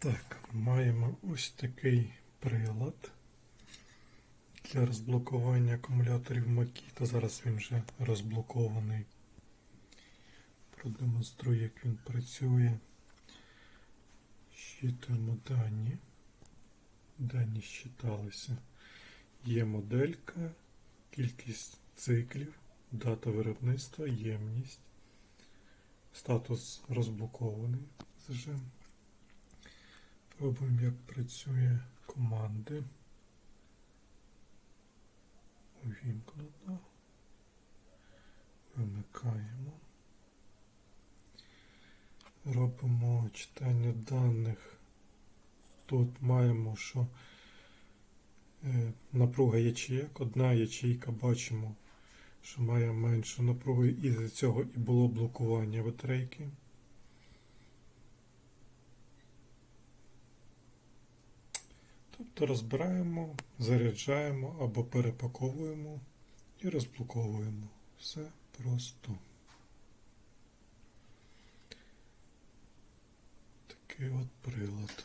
Так, маємо ось такий прилад для розблокування акумуляторів Makita. Зараз він вже розблокований. Продемонструю, як він працює. Щитуємо дані. Дані щиталися. Є моделька, кількість циклів, дата виробництва, ємність, статус розблокований зажим. Пробуємо, як працює команди. Увімкнено. Вимикаємо. Робимо читання даних. Тут маємо, що е, напруга ячеек. Одна ячейка бачимо, що має меншу напругу, і з цього і було блокування батарейки. Тобто розбираємо, заряджаємо або перепаковуємо і розблоковуємо. Все просто. Такий от прилад.